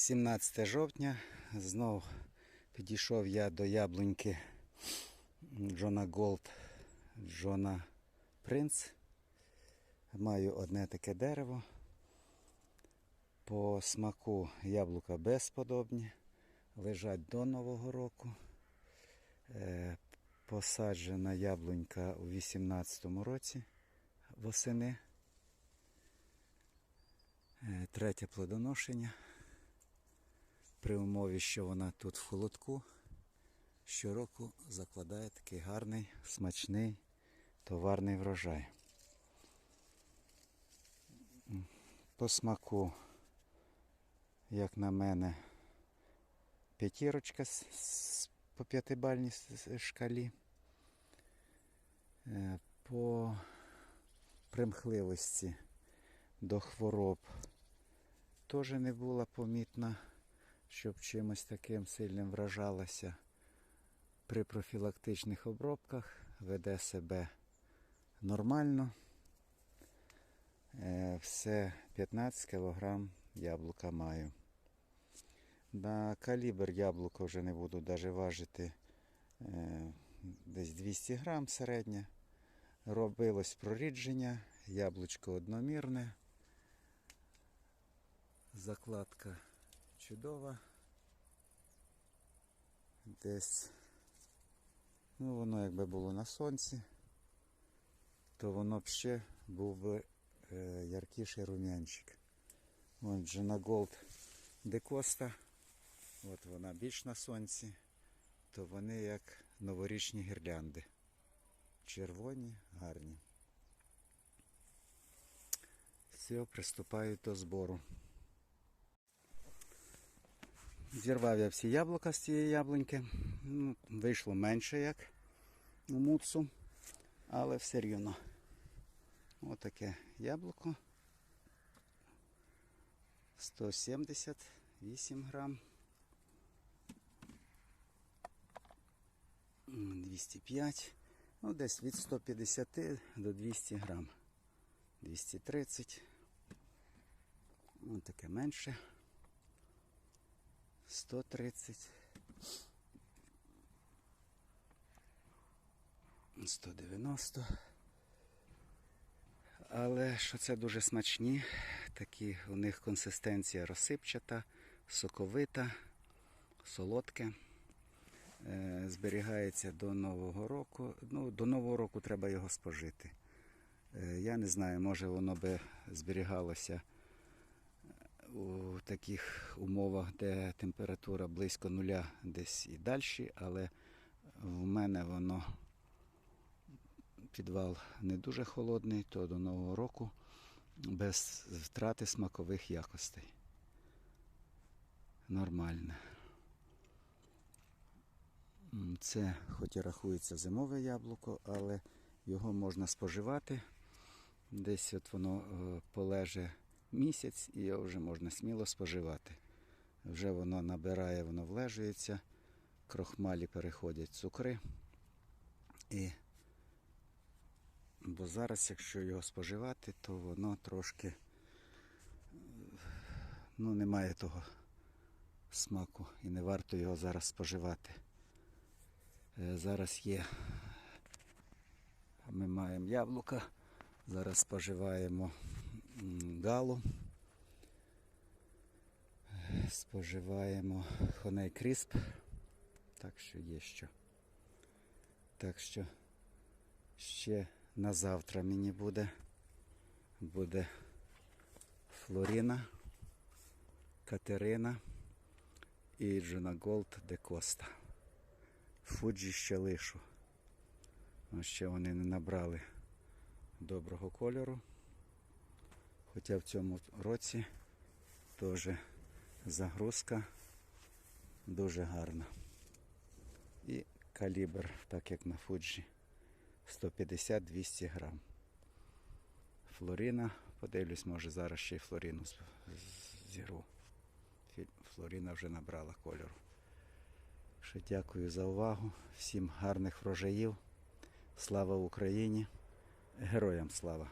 17 жовтня. Знов підійшов я до яблуньки Джона Голд, Джона Принц. Маю одне таке дерево. По смаку яблука безподобні. Лежать до Нового року. Е, Посаджена яблунька у 18-му році восени. Е, Третє плодоношення. При умові, що вона тут в холодку, щороку закладає такий гарний, смачний товарний врожай. По смаку, як на мене, п'ятірочка по п'ятибальній шкалі. Е, По примхливості до хвороб теж не була помітна, щоб чимось таким сильним вражалася. При профілактичних обробках веде себе нормально. Е, Все 15 кг яблука маю. На калібр яблука вже не буду навіть важити е, десь 200 грам середнє. Робилось прорідження, яблучко одномірне. Закладка чудова. Десь, ну воно якби було на сонці, то воно б ще був би е, яркіший рум'янчик. Отже, на Gold Декоста, от вона більш на сонці, то вони як новорічні гірлянди. Червоні, гарні. Все, приступаю до збору. Зірвав я всі яблука з цієї яблуньки. Ну, вийшло менше як у муцу, але все рівно. Отаке яблуко. 178 грам. 205. Ну, десь від 150 до 200 грам. 230. Ось таке менше. 130. 190. Але що це дуже смачні, такі у них консистенція розсипчата, соковита, солодке. Е, Зберігається до Нового року. Ну, до Нового року треба його спожити. Е, Я не знаю, може воно би зберігалося у таких умовах, де температура близько нуля десь і далі, але в мене воно підвал не дуже холодний, то до Нового року без втрати смакових якостей. Нормально. Це хоч і рахується зимове яблуко, але його можна споживати. Десь от воно е, полеже місяць і його вже можна сміло споживати. Вже воно набирає, воно влежується, крохмалі переходять цукри. І... Бо зараз, якщо його споживати, то воно трошки ну, не має того смаку і не варто його зараз споживати. Е, Зараз є, ми маємо яблука, зараз споживаємо Е, споживаємо хоней крісп, так що є що. Так що ще на завтра мені буде, буде Флоріна, Катерина і Джона Голд де Коста. Фуджі ще лишу. Ще вони не набрали доброго кольору. Хоча в цьому році теж загрузка дуже гарна. І калібр, так як на Фуджі, 150-200 грам. Флоріна, подивлюсь, може зараз ще й Флоріну з- з- зірву. Фі- Флоріна вже набрала кольору. Що дякую за увагу. Всім гарних врожаїв. Слава Україні! Героям слава!